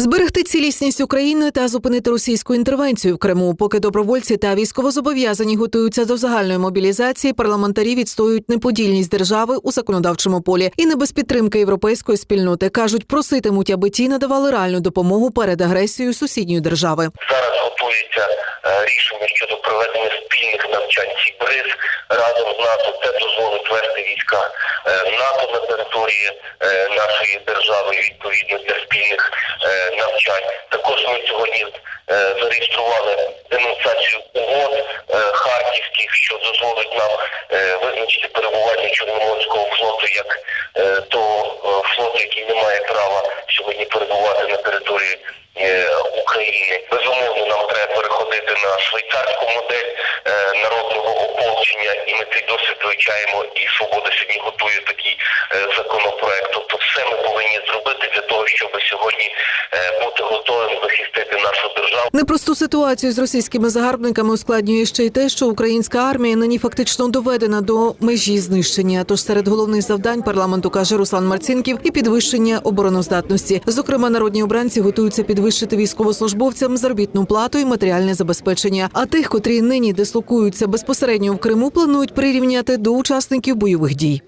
Зберегти цілісність України та зупинити російську інтервенцію в Криму. Поки добровольці та військовозобов'язані готуються до загальної мобілізації, парламентарі відстоюють неподільність держави у законодавчому полі і не без підтримки європейської спільноти кажуть, проситимуть, аби ті надавали реальну допомогу перед агресією сусідньої держави. Зараз готується е, рішення щодо проведення спільних навчань СІБРИЗ разом з НАТО. Це дозволить вести війська е, НАТО на території е, нашої держави відповідно для спільних навчань. Також ми сьогодні е, зареєстрували денонсацію угод е, харківських, що дозволить нам е, визначити перебування Чорноморського флоту як е, того е, флоту, який не має права сьогодні перебувати на території. е, України безумовно нам треба переходити на швейцарську модель е, народного ополчення, і ми цей досвід вивчаємо. І свобода сьогодні готує такий е, законопроект. Тобто, все ми повинні зробити для того, щоб сьогодні готовим захистити нашу державу. Непросту ситуацію з російськими загарбниками ускладнює ще й те, що українська армія нині фактично доведена до межі знищення. Тож серед головних завдань парламенту каже Руслан Марцінків і підвищення обороноздатності. Зокрема, народні обранці готуються підвищити військовослужбовцям заробітну плату і матеріальне забезпечення. А тих, котрі нині дислокуються безпосередньо в Криму, планують прирівняти до учасників бойових дій.